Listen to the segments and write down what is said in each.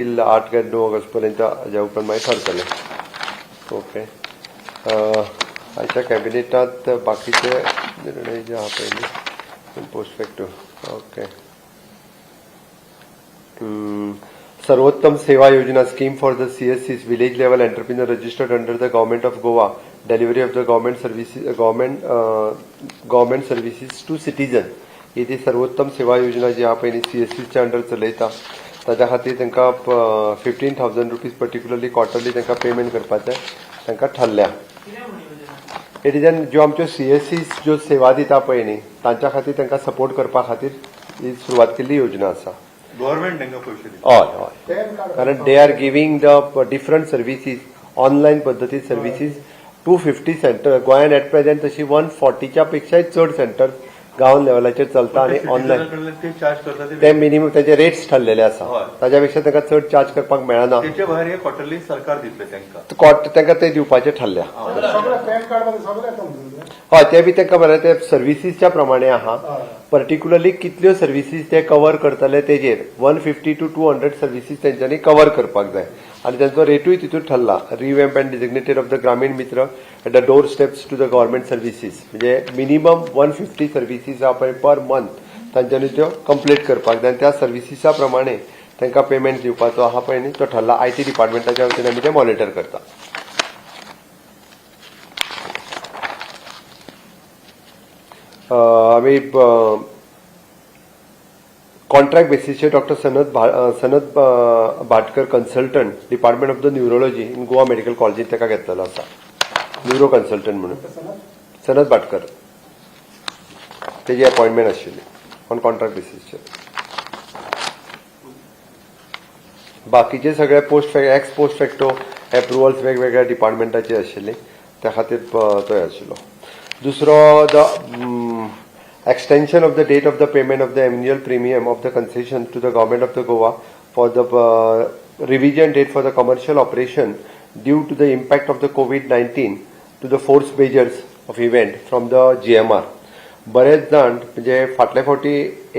आठ काय नऊ ऑगस्ट पर्यंत हाज्या उपरांत मागीर ठरतले ओके अं, आयच्या कॅबिनेटांत बाकीचे निर्णय जे आहा पयली पोस्ट ओके सर्वोत्तम सेवा योजना scheme for the सीएससीज village level entrepreneur registered under the government of Goa delivery of the government services government government services to citizen ही ती सर्वोत्तम सेवा योजना जी आहा पळय सीएससीच्या अंडर चलयता ताच्या खातीर तांकां fifteen thousand rupees particularly quarterly तांकां पेमेंट करपाचें तांकां इज एन ज्यो आमच्यो सीएससीज ज्यो सेवा दिता पळय न्ही तांच्या खातीर तांकां सपोर्ट करपा खातीर ही सुरवात केल्ली योजना आसा. गव्हर्नमेंट तांकां पयशे दिता हय हय. कारण they are giving the different services online पद्दतीन सर्विसीस टू फिफ्टी सेंटर गोंयान एट प्रेझेंट तशी वन फोर्टीच्या पेक्षाय चड सेंटर गांव लेवलाचेर चलता आनी ऑनलायन ते चार्ज करता ते ते मिनिमम ताचे रेट्स ठरलेले आसा हय. ताच्या पेक्षा तांकां चड चार्ज करपाक मेळना. तेचे भायर हे क्वार्टरली सरकार दितले तांकां कॉट तांकां ते दिवपाचें ठरल्या. सगळं पॅन कार्डमध्ये सगळं येतं म्हणजे. हय ते बी तांकां बरें ते सर्विसीसच्या प्रमाणे आहा. पर्टिक्युलरली कितल्यो सर्विसीस ते कव्हर करतले तेजेर one fifty to two hundred services तेंच्यांनी कव्हर करपाक जाय. आनी तांचो रेटूय तितून ठरला. Revamp and designated of the Grameen Mitra at the door steps to the government services म्हणजे मिनिमम वन फिफ्टी सर्विसीस आहा पळय पर मंथ तांच्यांनी त्यो कंप्लीट करपाक. जाय आनी त्या सर्विसीसा प्रमाणे तांकां पेमेंट दिवपाचो आहा पळय न्ही तो ठरला. आय टी डिपार्टमेंटाच्या वतीन आमी ते मॉनिटर करता. आमी कॉन्ट्रॅक्ट बेसिसचेर डॉक्टर भा- Sanat um, Bhatkar consultant department of the neurology in Goa medical कॉलेजीत ताका घेतलेलो आसा न्युरो कन्सल्टंट म्हणून. सनत? भाटकर तेजी अपॉइंटमेंट आशिल्ली ऑन कॉन्ट्रॅक्ट बेसिसचेर बाकीचे सगळे post ex post facto approvals वेगवेगळ्या डिपार्टमेंटाचे आशिल्ले त्या खातीर तो आशिल्लो दुसरो the extension of the date of the payment of the premium premium of the concession to the government of the Goa for the revision date for the commercial operation due to the impact of the COVID nineteen to the force majeures of event from the GMR. बरेच जाण म्हणजे फाटल्या फावटी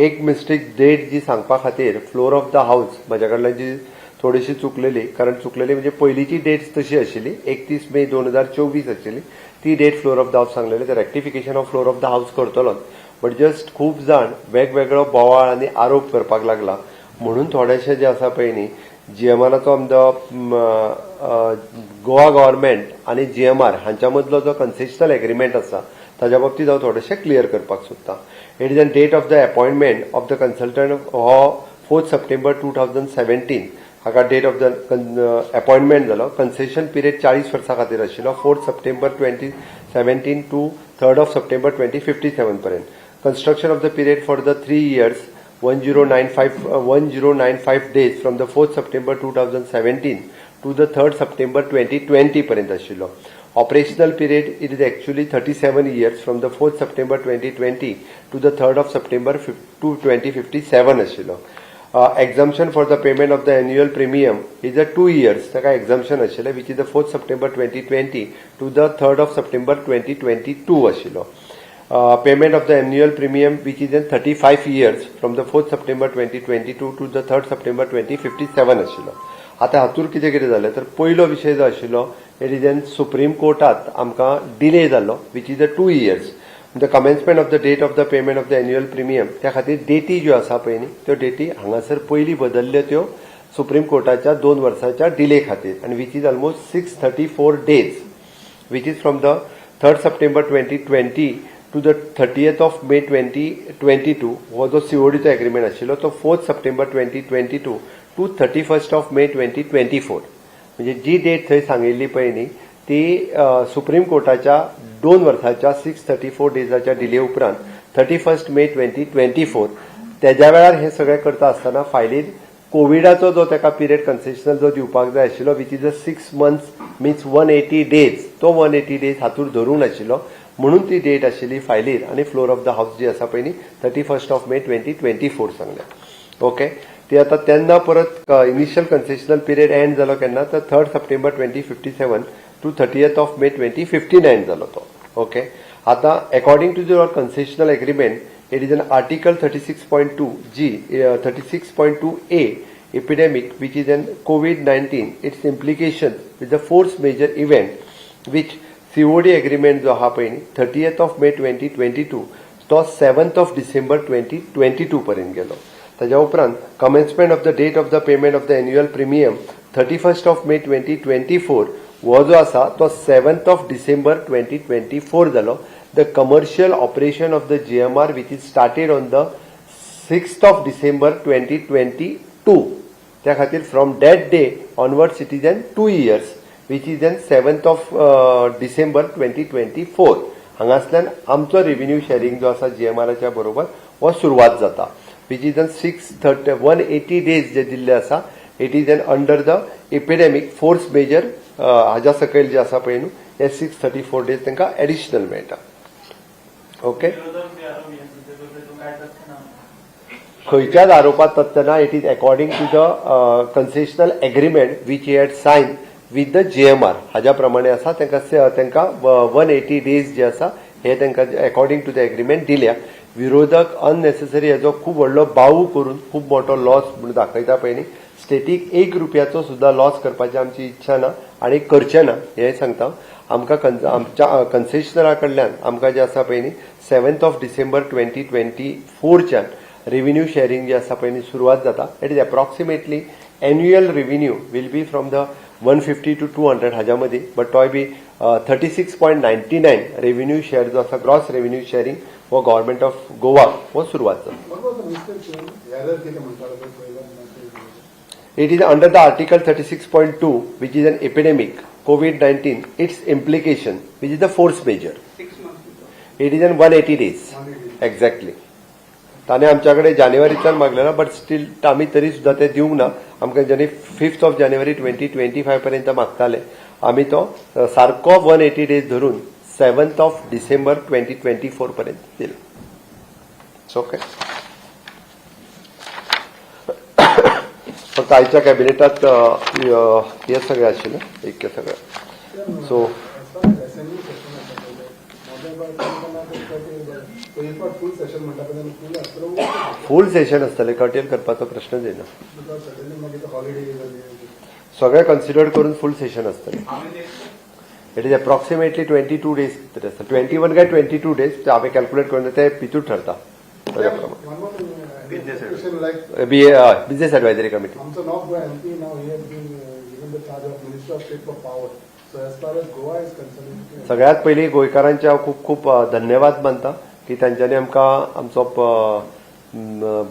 एक mistake date जी सांगपा खातीर floor of the house म्हज्या कडल्यान जी थोडीशी चुकलेली कारण चुकलेली म्हणजे पयलींची डेट तशी आशिल्ली एकतीस मे दोन हजार चोवीस आशिल्ली ती date floor of the house सांगलेली तर rectification of floor of the house करतलो बट जस्ट खूब जाण वेगवेगळो बोवाळ आनी आरोप करपाक लागला. म्हणून थोडेशे जे आसा पळय न्ही जीएमआराचो आमचो गोवा गव्हर्मेंट आनी जीएमआर हांच्या मदलो जो कन्सेशनल एग्रीमेंट आसा ताच्या बाबतींत हांव थोडेशें क्लियर करपाक सोदतां. It is a date of the appointment of the consultant हो fourth September two thousand seventeen हाका डेट ऑफ द अपॉइंटमेंट जालो. कन्सेशन पिरियड चाळीस वर्सां खातीर आशिल्लो fourth September twenty seventeen to third of September twenty fifty seven पर्यंत. Construction of the period for the three years 1095 uh, 1095 days from the 4th September 2017 to the 3rd September 2020 पर्यंत आशिल्लो operational period it is actually 37 years from the 4th September 2020 to the 3rd of September fif- to 2057 आशिल्लो exemption for the payment of the annual premium is a two years ताका exemption आशिल्लें which is the 4th September 2020 to the 3rd of September 2022 आशिल्लो uh, Uh, payment of the annual premium which is in 35 years from the 4th to 2022 to the 3rd September 2057 आशिल्लो आता हातूर कितें कितें जालें तर पयलो विशय जो आशिल्लो इट इज एन सुप्रीम कोर्टात आमकां डिले जाल्लो which is a two years the commencement of the date of the payment of the annual premium त्या खातीर डेटी ज्यो आसा पळय न्ही त्यो डेटी हांगासर पयलीं बदल्ल्यो त्यो सुप्रीम कोर्टाच्या दोन वर्सांच्या डिले खातीर आनी which is almost six thirty four days which is from the third September twenty twenty to the thirtieth of May twenty twenty two हो जो सीओडीचो एग्रीमेंट आशिल्लो तो fourth September 2022 to 31st of May 2024 म्हणजे जी date थंय सांगिल्ली पळय न्ही ती सुप्रीम कोर्टाच्या दोन वर्साच्या सिक्स थर्टी फोर डेजाच्या डिले उपरांत thirty first May twenty twenty four तेज्या वेळार हे सगळें करता आसतना फायलीन कोविडाचो जो ताका पिरियड कन्सेशनल जो दिवपाक जाय आशिल्लो which is a six months means one eighty days तो वन एटी डेज हातूंत धरून नाशिल्लो. म्हणून ती डेट आशिल्ली फायलीर आनी फ्लोर ऑफ द हाऊस जी आसा पळय न्ही thirty first of May twenty twenty four सांगल्या ओके ती आता तेन्ना परत इनिशियल कन्सेशनल पिरियड एंड जालो केन्ना तर third September twenty fifty seven to thirtieth of May twenty fifty nine जालो तो. ओके आता according to your concessional agreement it is an article thirty six point two G thirty six point two A epidemic, which is an COVID-19, its implications with the fourth major event, which COD agreement जो हा पळय thirtieth of May twenty twenty two तो seventh of December twenty twenty two पर्यंत गेलो. ताज्या उपरांत commencement of the date of the payment of the annual premium thirty first of May twenty twenty four हो जो आसा तो seventh of December twenty twenty four जालो the commercial operation of the GMR which is started on the sixth of December twenty twenty two त्या खातीर from date day onward citizen two years which is an seventh of December twenty twenty four हांगासल्यान आमचो revenue sharing जो आसा जीएमआरच्या बरोबर हो सुरवात जाता. Which is an six thirty one eighty days जे दिल्ले आसा it is an under the epidemic force majeure हाज्या सकयल जे आसा पळय न्हू हे सिक्स थर्टी फोर डेज तांकां एडिशनल मेळटा ओके खंयच्याच आरोपात तत्तना ना it is according to the concessional agreement which he had sign with the GMR हाज्या प्रमाणे आसा तांकां तांकां वन एटी डेज जे आसा हे तांकां अकॉर्डिंग टू द एग्रीमेंट दिल्या. विरोधक अननेसेसरी हेजो खूब व्हडलो बावू करून खूब मोठो लॉस म्हणून दाखयता पळय न्ही स्टेटीक एक रुपयाचो सुद्दां लॉस करपाची आमची इच्छा ना आनी करचे ना हें सांगता. आमकां आमच्या कन्सेशनरा कडल्यान आमकां जे आसा पळय न्ही seventh of December twenty twenty फोरच्यान revenue sharing जे आसा पळय न्ही सुरवात जाता. It is approximately annual revenue will be from the one fifty to two hundred हाज्या मदीं बट तोय be thirty six point ninety nine revenue share जो आसा ग्रॉस रेव्हेन्यू शेअरिंग हो गव्हर्मेंट ऑफ गोवा हो सुरवात जाता बरोबर मिस्टेक एरर कितें म्हणटालो पळय पयलो message. It is under the Article 36.2, which is an epidemic, COVID-19, its implication, which is the fourth major. It is in ताणे आमच्याकडे जानेवारीच्यान मागलेला बट स्टील आमी तरी सुद्दां ते दिवंक ना. आमकां जेन्ना fifth of January twenty twenty five पर्यंत मागताले आमी तो सारको वन एटी डेज धरून seventh of December twenty twenty four पर्यंत दिलो ओके फक्त आयच्या कॅबिनेटात हे सगळें आशिल्लें एक सगळें. So As far as assembly session आसा पळय, मोदे बाय तेन्ना ते म्हणटा full approve फूल सेशन आसतलें कर्टेल करपाचो प्रश्नच येना मागीर. सगळें कन्सिडर करून फूल सेशन आसतलें it is approximately twenty two days तरी आसता ट्वेंटी वन काय ट्वेंटी टू डेज हांवें कॅल्क्युलेट करून ते पितूच ठरता. बिझनेस एडवायझरी कमिटी आमचो नॉर्थ गोवा एमपी नाव सगळ्यात पयलीं गोंयकारांचे हांव खूब खूब धन्यवाद मानता. की तांच्यांनी आमकां आमचो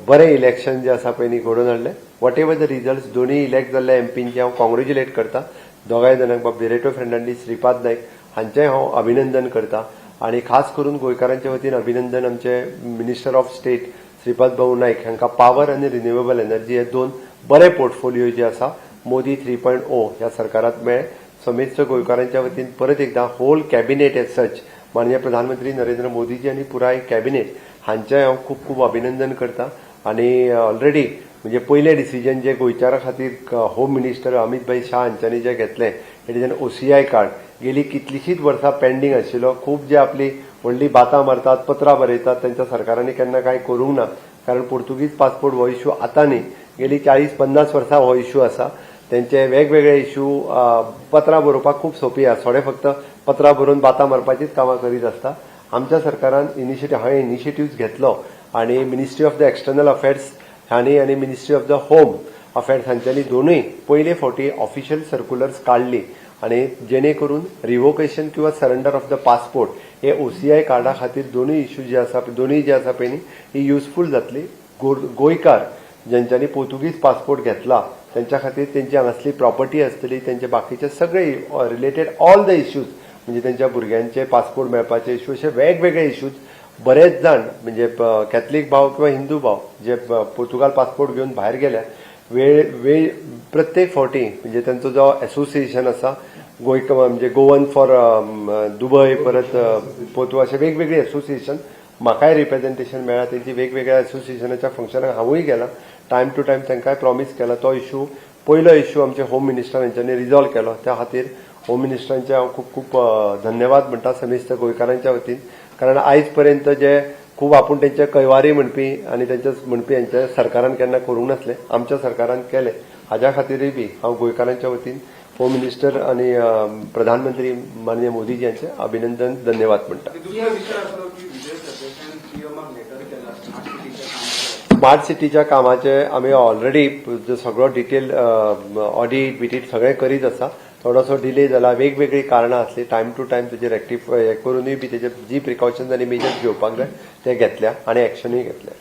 बरें इलेक्शन जें आसा पळय न्ही घडोवन हाडलें वॉट एवर द रिजल्ट दोनूय इलेक्ट जाल्ल्या एमपींचे हांव कॉंग्रेच्युलेट करता. दोगांय जाणांक बाब बिरेटो फ्रेंडांनी श्रीपाद नायक हांचेंय हांव अभिनंदन करता. आनी खास करून गोंयकारांच्या वतीन अभिनंदन आमचे मिनिस्टर ऑफ स्टेट श्रीपाद भाऊ नायक हांकां पॉवर आनी रिन्युएबल एनर्जी हे दोन बरे पोर्टफोलिओ जे आसा मोदी थ्री पॉयंट ओ ह्या सरकारात मेळे समेस्त गोंयकारांच्या वतीन परत एकदा होल कॅबिनेट एज सच माननीय प्रधानमंत्री नरेंद्र मोदीजी आनी पुराय कॅबिनेट हांचें हांव खूब खूब अभिनंदन करता. आनी ऑलरेडी म्हणजे पयलें डिसिजन जे गोंयचारा खातीर होम मिनिस्टर अमित भाई शाह हांच्यांनी जे घेतलें इट इज ओसीआय कार्ड गेली कितलींशींच वर्सां पेंडींग आशिल्लो. खूब जे आपली व्हडली बातां मारतात पत्रां बरयतात तांच्या सरकारांनी केन्ना कांय करूंक ना. कारण पोर्तुगीज पासपोर्ट हो इश्यू आतां न्ही. गेली चाळीस पन्नास वर्सां हो इश्यू आसा. तेंचे वेगवेगळे इश्यू पत्रां बरोवपाक खूब सोंपी आसा. थोडे फक्त पत्रां भरून बातां मारपाचीच कामां करीत आसता आमच्या सरकारान इनिशिएटीव हांवें इनिशिएटीव्ह घेतलो आनी ministry of the external affairs हांणी आनी ministry of the home affairs हांच्यांनी दोनूय पयले फावटी ऑफिशियल सर्क्युलर्स काडली आनी जेणे करून रिवोकेशन किंवा सरेंडर ऑफ द पासपोर्ट हे ओसीआय कार्डा खातीर दोनूय इश्यू जे आसा दोनूय जे आसा पळय न्ही ही युजफूल जातली. गोंयकार ज्यांच्यांनी पोर्तुगीज पासपोर्ट घेतला त्यांच्या खातीर त्यांची हांगासली प्रॉपर्टी आसतली त्यांचे बाकीचे सगळे रिलेटेड ऑल द इश्यूज म्हणजे त्यांच्या भुरग्यांचे पासपोर्ट मेळपाचे इश्यू असे वेगवेगळे इश्यूज. बरेच जाण म्हणजे कॅथलीक भाव किंवा हिंदू भाव जे पोर्तुगाल पासपोर्ट घेऊन भायर गेल्या वेळ वेळ प्रत्येक फावटी म्हणजे त्यांचो जो असोसिएशन आसा गोंयक म्हणजे गोवन फॉर दुबय परत पोतू पोर्तु असे वेगवेगळे असोसिएशन म्हाकाय रिप्रेझेंटेशन मेळ्ळा तेंची वेगवेगळ्या असोसिएशनाच्या फंक्शनाक हांवूय गेला. टायम टू टायम तांकांय प्रॉमिस केला तो इश्यू पयलो इश्यू आमचे होम मिनिस्टर हांच्यांनी रिझॉल्व केलो त्या खातीर होम मिनिस्टरांचे हांव खूब अ, धन्यवाद म्हणटा समेस्त गोंयकारांच्या वतीन. कारण आयज पर्यंत जे खूब आपूण तेंचे कैवारी म्हणपी आनी तेंचे म्हणपी यांच्या सरकारान केन्ना करूंक नासले आमच्या सरकारान केले. हाज्या खातीरय बी हांव गोंयकारांच्या वतीन होम मिनिस्टर अं, प्रधानमंत्री माननीय मोदीजी यांचे अभिनंदन धन्यवाद केला. स्मार्ट सिटीच्या कामाचे. आमी ऑलरेडी जो सगळो डिटेल ऑडिट बिटीट सगळें करीत आसा थोडोसो डिले जाला वेगवेगळी कारणां आसली टायम टू टायम तेजे रेक्टिफाय हे करूनय बी तेजे जी प्रिकॉशन्स आनी मेजर्स घेवपाक जाय ते घेतल्या आनी एक्शनूय घेतल्या.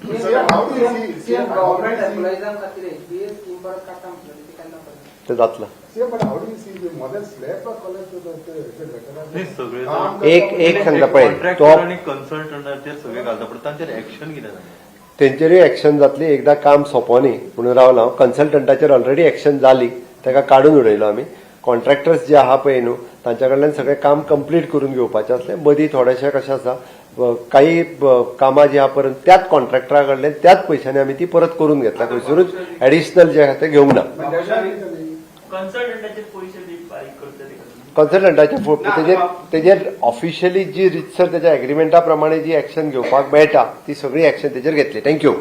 ते जातला. एक एक सांगता पळय तो आणि तेंचेरूय एक्शन जातली. एकदां काम सोंपोनी म्हणून रावला हांव कन्सल्टंटाचेर ऑलरेडी एक्शन जाली ताका काडून उडयलो आमी कॉन्ट्रॅक्टर्स जे आहा पळय न्हू तांच्या कडल्यान सगळें काम कंप्लीट करून घेवपाचें असलें मदीं थोडेशें कशें आसा काही कामां जी आहा परत त्याच कॉन्ट्रॅक्टरा कडल्यान त्याच पयशांनी आमी ती परत करून घेतल्या. खंयसरूच ऍडिशनल जे आहा ते घेवंक ना. कन्सल्टंटाचे तेजेर तेजेर ऑफिशियली जी रितसर तेज्या एग्रीमेंटा प्रमाणे जी एक्शन घेवपाक मेळटा ती सगळी एक्शन तेजेर घेतली. थँक्यू